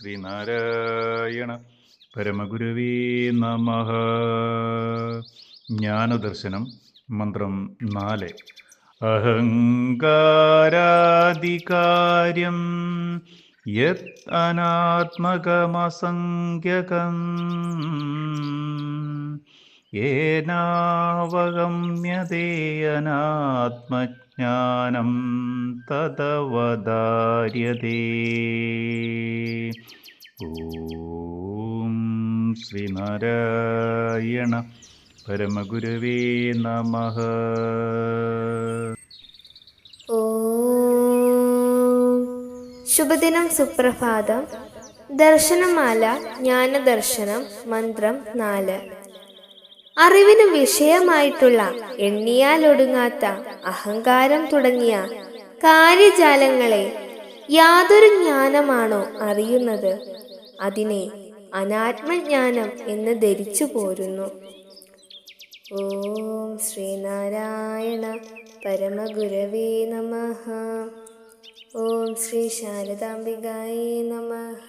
ശ്രീനാരായണ പരമഗുരുവേ നമ. ജ്ഞാനദർശനം മന്ത്രം നാല്. അഹങ്കാരാധികാര്യം യത് അനാത്മകമസംഖ്യകം ഏനാവഗമ്യതേ അനാത്മജ്ഞാനം തദവദാര്യതേ ഓം ശ്രീനാരായണ പരമഗുരവേ നമഃ. ശുഭദിനം സുപ്രഭാതം ദർശനമാല ജ്ഞാനദർശനം മന്ത്രം നാല് അറിവിന് വിഷയമായിട്ടുള്ള എണ്ണിയാലൊടുങ്ങാത്ത അഹങ്കാരം തുടങ്ങിയ കാര്യജാലങ്ങളെ യാതൊരു ജ്ഞാനമാണോ അറിയുന്നത്? അതിനെ അനാത്മജ്ഞാനം എന്ന് ധരിച്ചു പോരുന്നു. ഓം ശ്രീനാരായണ പരമഗുരവേ നമ. ഓം ശ്രീ ശാരദാംബികായേ നമഃ.